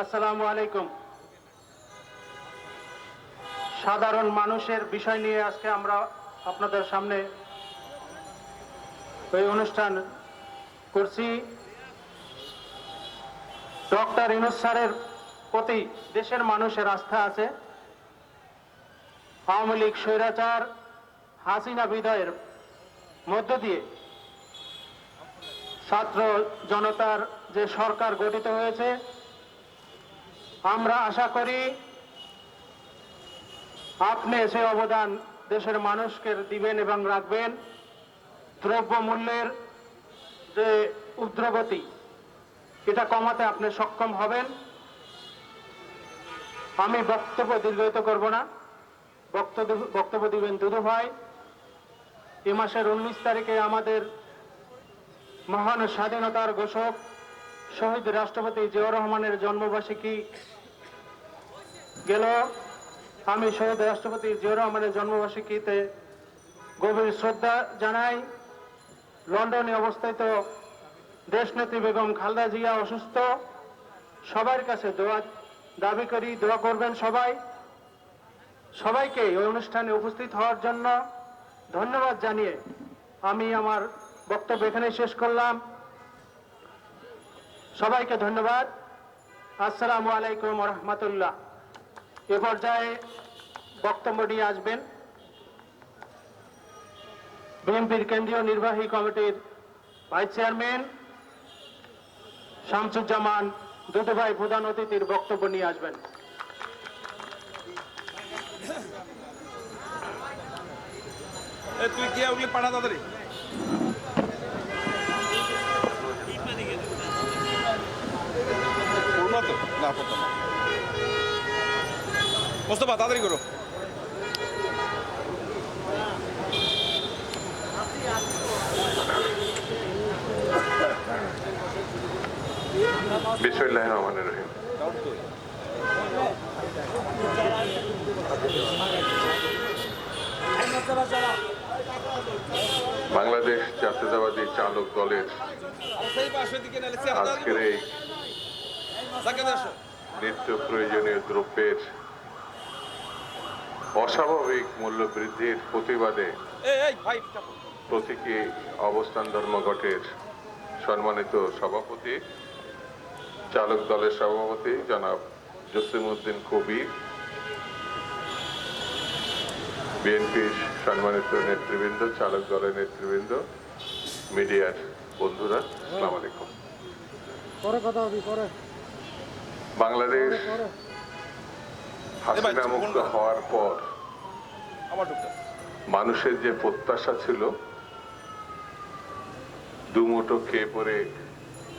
আসসালামু আলাইকুম। সাধারণ মানুষের বিষয় নিয়ে আজকে আমরা আপনাদের সামনে এই অনুষ্ঠান করছি। ডক্টর ইনুস স্যারের প্রতি দেশের মানুষের আস্থা আছে। আওয়ামী লীগ স্বৈরাচার, হাসিনা বিদায়ের মধ্য দিয়ে ছাত্র জনতার যে সরকার গঠিত হয়েছে আমরা আশা করি আপনি সে অবদান দেশের মানুষকে দিবেন এবং রাখবেন। দ্রব্য মূল্যের যে উদ্রগতি এটা কমাতে আপনি সক্ষম হবেন। আমি বক্তব্য দীর্ঘায়িত করব না। বক্তব্য বক্তব্য দিবেন দুদু ভাই। এ মাসের উনিশ তারিখে আমাদের মহান স্বাধীনতার ঘোষক শহীদ রাষ্ট্রপতি জিয়াউর রহমানের জন্মবার্ষিকী গেল। আমি শহীদ রাষ্ট্রপতি জিয়াউর রহমানের জন্মবার্ষিকীতে গভীর শ্রদ্ধা জানাই। লন্ডনে অবস্থিত দেশনেত্রী বেগম খালদা জিয়া অসুস্থ। সবার কাছে দোয়া, দাবি করি, দোয়া করবেন সবাই। সবাইকে এই অনুষ্ঠানে উপস্থিত হওয়ার জন্য ধন্যবাদ জানিয়ে আমি আমার বক্তব্য এখানে শেষ করলাম। সবাইকে ধন্যবাদ। আসসালামু আলাইকুম রহমতুল্লাহ। এ পর্যায়ে বক্তব্য নিয়ে আসবেন বিএনপির কেন্দ্রীয় নির্বাহী কমিটির ভাইস চেয়ারম্যান শামসুজ্জামান দুদুভাই প্রধান অতিথির বক্তব্য নিয়ে আসবেন। তুই কি পাঠা তাড়াতাড়ি তো না পড়তাম না। মোস্তফা তাড়াতাড়ি করো। বিসমুল্লাহ রহমান রহিম। বাংলাদেশ জাতীয়তাবাদী চালক দলের আজকের এই নিত্য প্রয়োজনীয় দ্রব্যের অস্বাভাবিক মূল্য বৃদ্ধির প্রতিবাদে। প্রতীকী অবস্থান ধর্মঘটের সম্মানিত সভাপতি চালক দলের সভাপতি জনাব জসিমউদ্দিন কবির বিএনপির সম্মানিত নেতৃবৃন্দ চালক দলের নেতৃবৃন্দ মিডিয়ার বন্ধুরা আসসালামু আলাইকুম। পরে কথা হবে পরে। বাংলাদেশ হাসিনা মুক্ত হওয়ার পর মানুষের যে প্রত্যাশা ছিল দুমুঠো খেয়ে পরে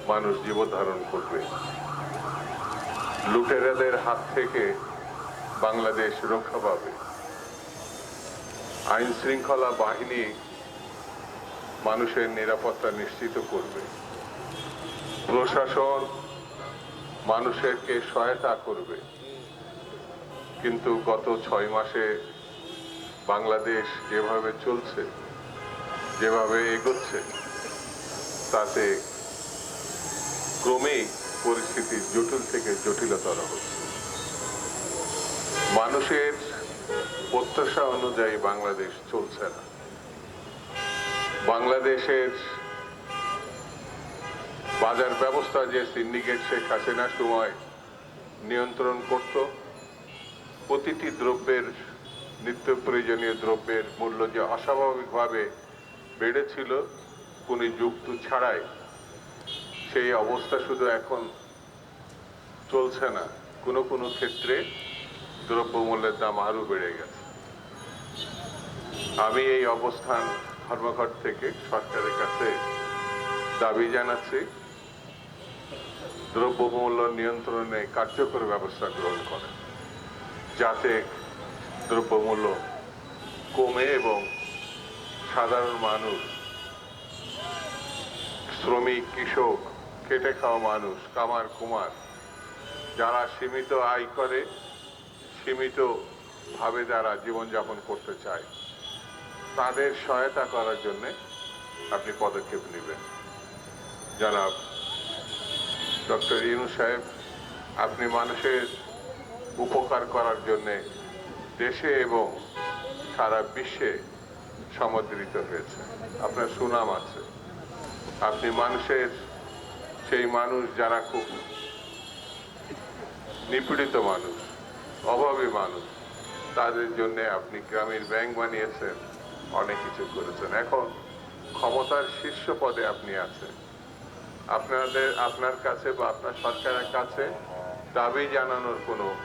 মানুষ জীবধারণ করবে। লুটেরাদের হাত থেকে বাংলাদেশ রক্ষা পাবে। আইন শৃঙ্খলা বাহিনী মানুষের নিরাপত্তা নিশ্চিত করবে। প্রশাসন মানুষেরকে সহায়তা করবে। কিন্তু গত ছয় মাসে বাংলাদেশ যেভাবে চলছে, যেভাবে এগোচ্ছে, তাতে ক্রমেই পরিস্থিতি জটিল থেকে জটিলতর হচ্ছে। মানুষের প্রত্যাশা অনুযায়ী বাংলাদেশ চলছে না। বাংলাদেশের বাজার ব্যবস্থা যে সিন্ডিকেট শেখ হাসিনার সময় নিয়ন্ত্রণ করত, প্রতিটি দ্রব্যের, নিত্য প্রয়োজনীয় দ্রব্যের মূল্য যে অস্বাভাবিকভাবে বেড়েছিল কোনো যুক্ত ছাড়াই, সেই অবস্থা শুধু এখন চলছে না। কোনো কোনো ক্ষেত্রে দ্রব্যমূল্যের দাম আরও বেড়ে গেছে। আমি এই অবস্থান ধর্মঘট থেকে সরকারের কাছে দাবি জানাচ্ছি। দ্রব্যমূল্য নিয়ন্ত্রণে কার্যকর ব্যবস্থা গ্রহণ করে, যাতে দ্রব্যমূল্য কমে এবং সাধারণ মানুষ, শ্রমিক, কৃষক, খেটে খাওয়া মানুষ কামার কুমার, যারা সীমিত আয় করে, সীমিত ভাবে যারা জীবনযাপন করতে চায়, তাদের সহায়তা করার জন্যে আপনি পদক্ষেপ নেবেন। জনাব ডক্টর ইনু সাহেব, আপনি মানুষের উপকার করার জন্যে দেশে এবং সারা বিশ্বে সমদ্রিত হয়েছে। আপনার সুনাম আছে। আপনি মানুষের, সেই মানুষ যারা খুব নিপীড়িত মানুষ, অভাবী মানুষ, তাদের জন্য আপনি গ্রামীণ ব্যাংক বানিয়েছেন, অনেক কিছু করেছেন। এখন ক্ষমতার শীর্ষ পদে আপনি আছেন। আপনাদের, আপনার কাছে বা আপনার সরকারের কাছে দাবি জানানোর কোনো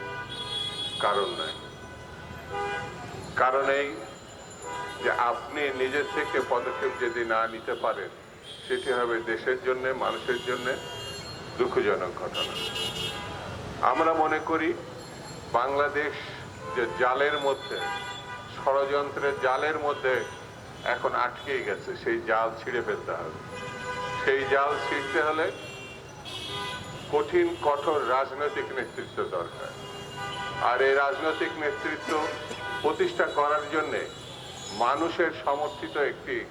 কারণ নাই। কারণ এই যে আপনি নিজের থেকে পদক্ষেপ যদি না নিতে পারেন, সেটি হবে দেশের জন্য, মানুষের জন্য দুঃখজনক ঘটনা। আমরা মনে করি, বাংলাদেশ যে জালের মধ্যে, ষড়যন্ত্রের জালের মধ্যে এখন আটকে গেছে, সেই জাল ছিঁড়ে ফেলতে হবে। সেই জাল ছিঁড়তে হলে কঠিন, কঠোর রাজনৈতিক নেতৃত্ব দরকার। আর এই রাজনৈতিক নেতৃত্ব প্রতিষ্ঠা করার জন্যে মানুষের সমর্থিত একটি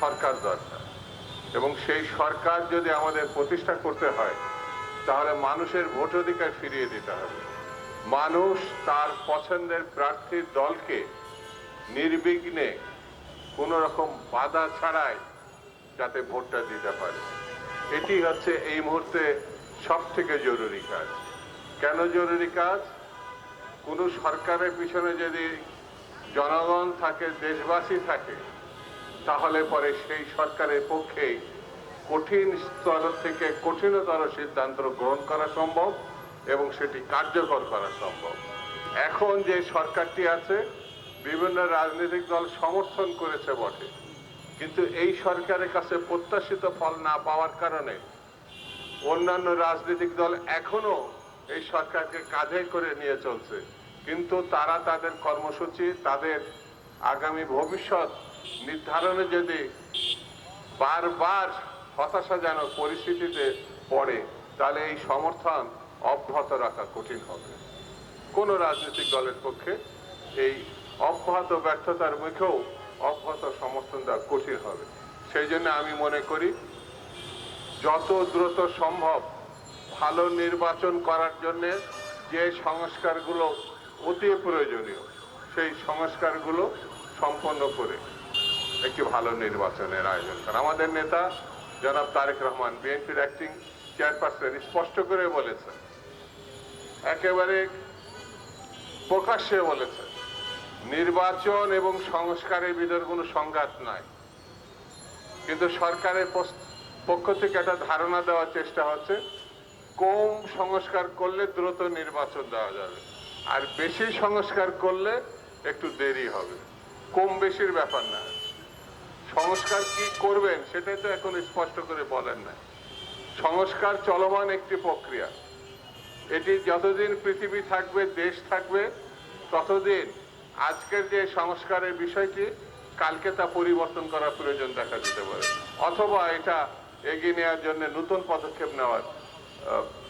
সরকার দরকার। এবং সেই সরকার যদি আমাদের প্রতিষ্ঠা করতে হয়, তাহলে মানুষের ভোটাধিকার ফিরিয়ে দিতে হবে। মানুষ তার পছন্দের প্রার্থীর দলকে নির্বিঘ্নে কোনো রকম বাধা ছাড়াই যাতে ভোটটা দিতে পারে। এটি হচ্ছে এই মুহূর্তে সব থেকে জরুরি কাজ। কেন জরুরি কাজ? কোনো সরকারের পিছনে যদি জনগণ থাকে, দেশবাসী থাকে, তাহলে পরে সেই সরকারের পক্ষেই কঠিন স্তর থেকে কঠিনতর সিদ্ধান্ত গ্রহণ করা সম্ভব এবং সেটি কার্যকর করা সম্ভব। এখন যে সরকারটি আছে, বিভিন্ন রাজনৈতিক দল সমর্থন করেছে বটে। কিন্তু এই সরকারের কাছে প্রত্যাশিত ফল না পাওয়ার কারণে অন্যান্য রাজনৈতিক দল এখনও এই সরকারকে কাঁধে করে নিয়ে চলছে। কিন্তু তারা তাদের কর্মসূচি, তাদের আগামী ভবিষ্যৎ নির্ধারণে যদি বারবার হতাশাজনক পরিস্থিতিতে পড়ে, তাহলে এই সমর্থন অব্যাহত রাখা কঠিন হবে। কোন রাজনৈতিক দলের পক্ষে এই অব্যাহত ব্যর্থতার মুখেও অব্যাহত সমর্থন দেওয়া কঠিন হবে। সেই জন্য আমি মনে করি, যত দ্রুত সম্ভব ভালো নির্বাচন করার জন্য যে সংস্কারগুলো অতি প্রয়োজনীয়, সেই সংস্কারগুলো সম্পন্ন করে একটি ভালো নির্বাচনের আয়োজন করা। আমাদের নেতা জনাব তারেক রহমান, বিএনপির অ্যাক্টিং চেয়ারপারসন স্পষ্ট করে বলেছেন, একেবারে প্রকাশ্যে বলেছেন নির্বাচন এবং সংস্কারের ভিতরে কোনো সংঘাত নাই। কিন্তু সরকারের পক্ষ থেকে একটা ধারণা দেওয়ার চেষ্টা হচ্ছে, কম সংস্কার করলে দ্রুত নির্বাচন দেওয়া যাবে। আর বেশি সংস্কার করলে একটু দেরি হবে। কম বেশির ব্যাপার না। সংস্কার কি করবেন সেটাই তো এখন স্পষ্ট করে বলেন না সংস্কার চলমান একটি প্রক্রিয়া। এটি যতদিন পৃথিবী থাকবে, দেশ থাকবে, ততদিন আজকের যে সংস্কারের বিষয়টি, কালকে তা পরিবর্তন করার প্রয়োজন দেখা যেতে পারে। অথবা এটা এগিয়ে নেওয়ার জন্য নতুন পদক্ষেপ নেওয়ার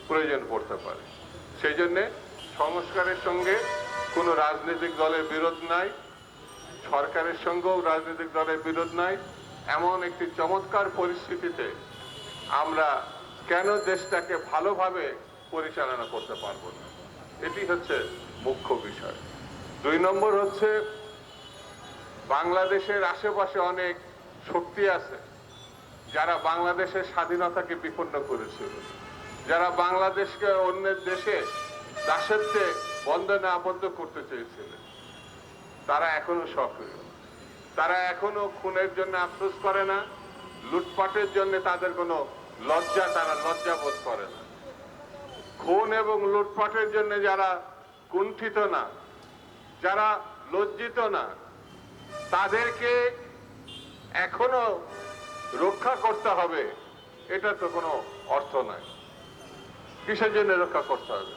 প্রয়োজন পড়তে পারে। সেই জন্যে সংস্কারের সঙ্গে কোনো রাজনৈতিক দলের বিরোধ নাই, সরকারের সঙ্গেও রাজনৈতিক দলের বিরোধ নাই। এমন একটি চমৎকার পরিস্থিতিতে আমরা কেন দেশটাকে ভালোভাবে পরিচালনা করতে পারব না? এটি হচ্ছে মুখ্য বিষয়। দুই নম্বর হচ্ছে, বাংলাদেশের আশেপাশে অনেক শক্তি আছে যারা বাংলাদেশের স্বাধীনতাকে বিপন্ন করেছিল। যারা বাংলাদেশকে অন্যের দেশে দাসত্বে বন্ধনে আবদ্ধ করতে চেয়েছিলেন তারা এখনও সক্রিয়। তারা এখনও খুনের জন্য আফসোস করে না, লুটপাটের জন্য তাদের কোনো লজ্জা, তারা লজ্জা বোধ করে না। খুন এবং লুটপাটের জন্য যারা কুণ্ঠিত না যারা লজ্জিত না, তাদেরকে এখনও রক্ষা করতে হবে। এটা তো কোনো অর্থ নাই কিসের জন্য রক্ষা করতে হবে?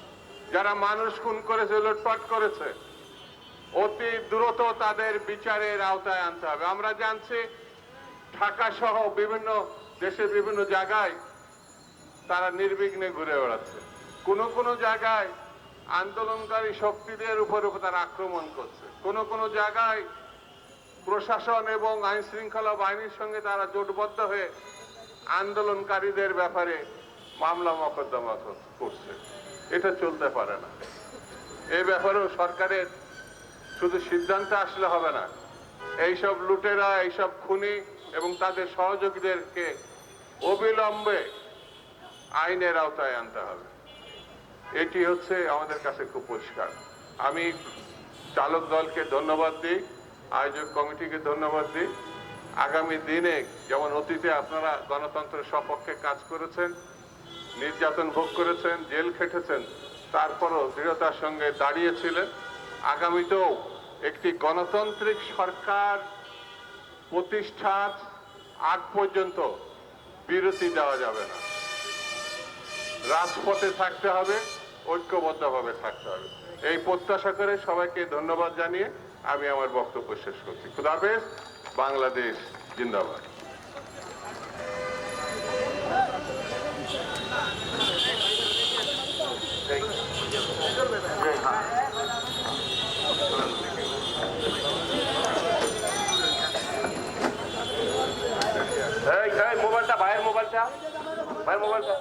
যারা মানুষ খুন করেছে, লুটপাট করেছে, অতি দ্রুত তাদের বিচারের আওতায় আনতে হবে। আমরা জানছি ঢাকা সহ বিভিন্ন দেশে বিভিন্ন জায়গায় তারা নির্বিঘ্নে ঘুরে বেড়াচ্ছে। কোন কোন জায়গায় আন্দোলনকারী শক্তিদের উপর তারা আক্রমণ করছে। কোন কোন জায়গায় প্রশাসন এবং আইন শৃঙ্খলা বাহিনীর সঙ্গে তারা জোটবদ্ধ হয়ে আন্দোলনকারীদের ব্যাপারে মামলা মকদ্দমা করছে। এটা চলতে পারে না। এই ব্যাপারেও সরকারের শুধু সিদ্ধান্তে আসলে হবে না। এইসব লুটেরা, এইসব খুনি এবং তাদের সহযোগীদেরকে অবিলম্বে আইনের আওতায় আনতে হবে। এটি হচ্ছে আমাদের কাছে খুব পরিষ্কার। আমি চালক দলকে ধন্যবাদ দিই, আয়োজক কমিটিকে ধন্যবাদ দিই। আগামী দিনে যেমন অতীতে আপনারা গণতন্ত্রের সপক্ষে কাজ করেছেন, নির্যাতন ভোগ করেছেন, জেল খেটেছেন, তারপরও দৃঢ়তার সঙ্গে দাঁড়িয়েছিলেন, আগামীতেও একটি গণতান্ত্রিক সরকার প্রতিষ্ঠার আগ পর্যন্ত বিরতি দেওয়া যাবে না। রাজপথে থাকতে হবে। ঐক্যবদ্ধভাবে থাকতে হবে। এই প্রত্যাশা করে সবাইকে ধন্যবাদ জানিয়ে আমি আমার বক্তব্য শেষ করছি। খুদাফেজ বাংলাদেশ জিন্দাবাদ। মোবাইলটা, ভাইয়ের মোবাইলটা ভাইয়ের মোবাইলটা।